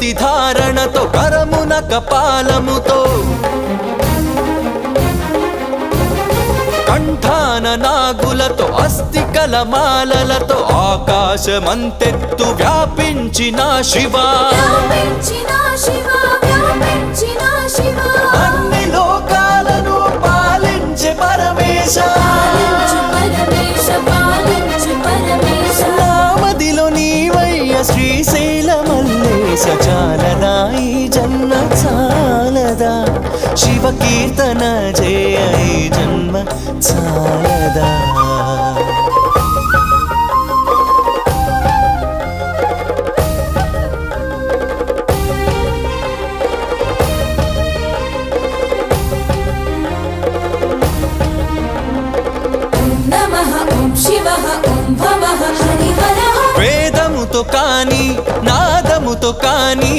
విభూతి ధారణతో కరమున కపాలముతో. కంఠాన నాగులతో అస్థికల మాలలతో ఆకాశమంతెత్తు వ్యాపించిన శివ. అన్ని లోకాలను పాలించే పరమేశ. పాలించు పరమేశ శివ కీర్తన జయ జన్మ హరిహరః వేదముతో కాని నాదముతో కాని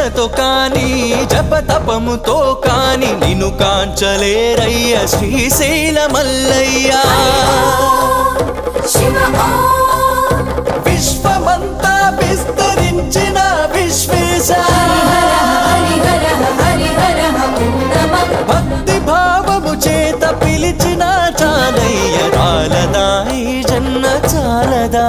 అర్చనతో కాని జపతపముతో కాని నిన్ను కాంచలేరయ్య. శ్రీశైల మల్లయ్య. విశ్వమంతా విస్తరించిన విశ్వేశ. భక్తి భావము చేత పిలిచిన చాలయ్య చాలదా ఈ జన్న చాలదా.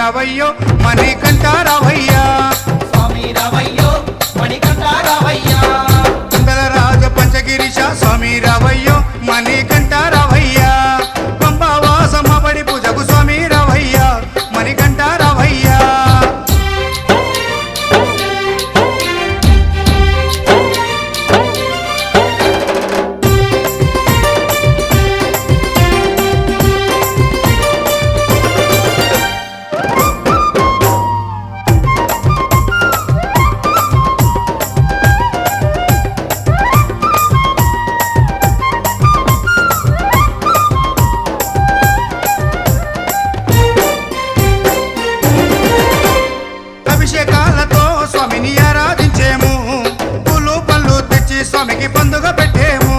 రావయ్యో మణికంఠ రావయ్యా పూలమాలతో స్వామిని ఆరాధించేము. పూలు పళ్ళు తెచ్చి స్వామికి పండుగ పెట్టేము.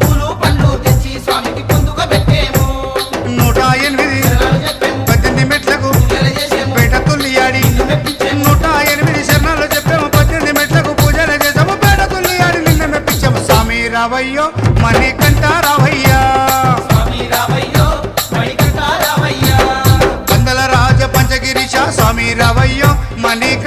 పూలు తెచ్చి స్వామికి పెట్టేము. నూట ఎనిమిది తొలి నూట ఎనిమిది ఆడి స్వామి రావయ్యో మనీ రావయ్యా. స్వామి రావయ్యో స్వామి రవయ్యో మణిక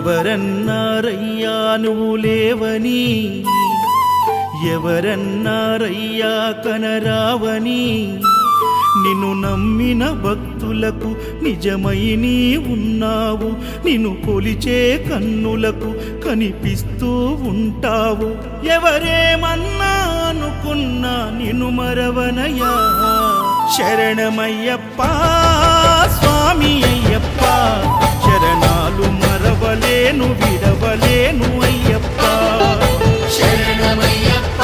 ఎవరన్నారయ్యా నువ్వు లేవని? ఎవరన్నారయ్యా కనరావని? నిన్ను నమ్మిన భక్తులకు నిజమై నీ ఉన్నావు. నిన్ను కొలిచే కన్నులకు కనిపిస్తూ ఉంటావు. ఎవరేమన్నా అనుకున్నా నిన్ను మరవనయా శరణమయ్యప్పా! స్వామి అయ్యప్ప. శరణాలు మరవలేను విడవలేను అయ్యప్ప. శరణమయ్యప్ప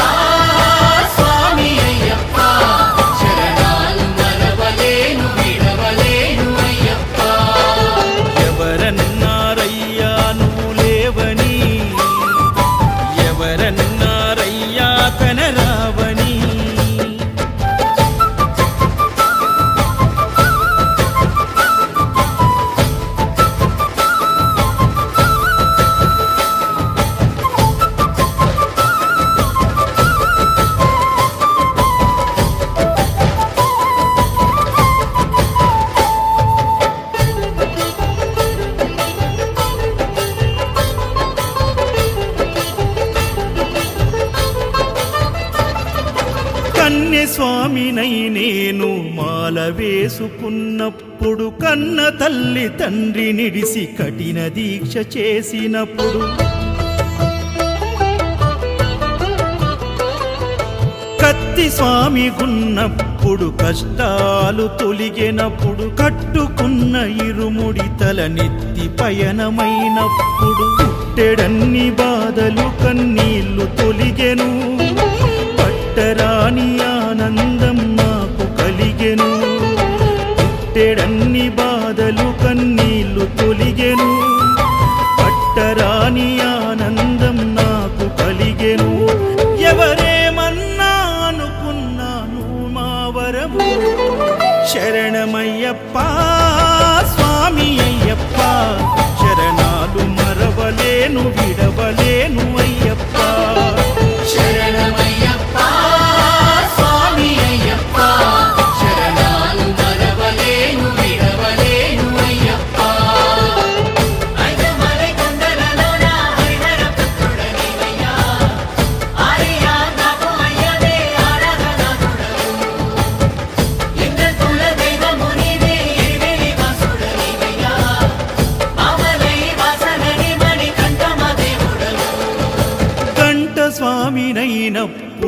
స్వామి అయ్యప్ప. చేసుకున్నప్పుడు కన్న తల్లి తండ్రి నిడిసి కఠిన దీక్ష చేసినప్పుడు. కత్తి స్వామి గున్నప్పుడు కష్టాలు తొలిగినప్పుడు కట్టుకున్న ఇరుముడి తల నెత్తి పయనమైనప్పుడు పుట్టెడన్ని బాధలు కన్నీళ్ళు తొలిగెను. పట్టరాని ఆనంద ఏడన్ని బాధలు కన్నీళ్ళు తొలిగెను. పట్టరానియా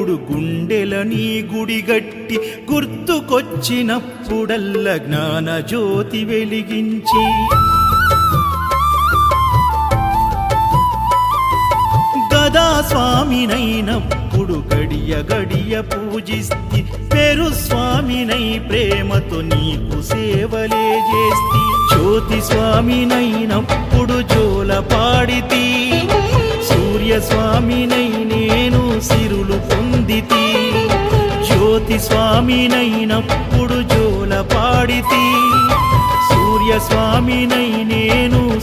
స్వామినైనప్పుడు గుండెల నీ గుడి గట్టి గుర్తుకొచ్చినప్పుడల్ల జ్ఞాన జ్యోతి వెలిగించి. గదా స్వామినైనప్పుడు గడియ గడియ పూజిస్తి పెరు స్వామినై ప్రేమతో నీకు సేవలే చేస్తి. జ్యోతి స్వామినైనప్పుడు జోల పాడితి సూర్య స్వామినైన సిరులు పొందితి. జ్యోతి స్వామినైనప్పుడు జోల పాడితి. సూర్య స్వామినై నేను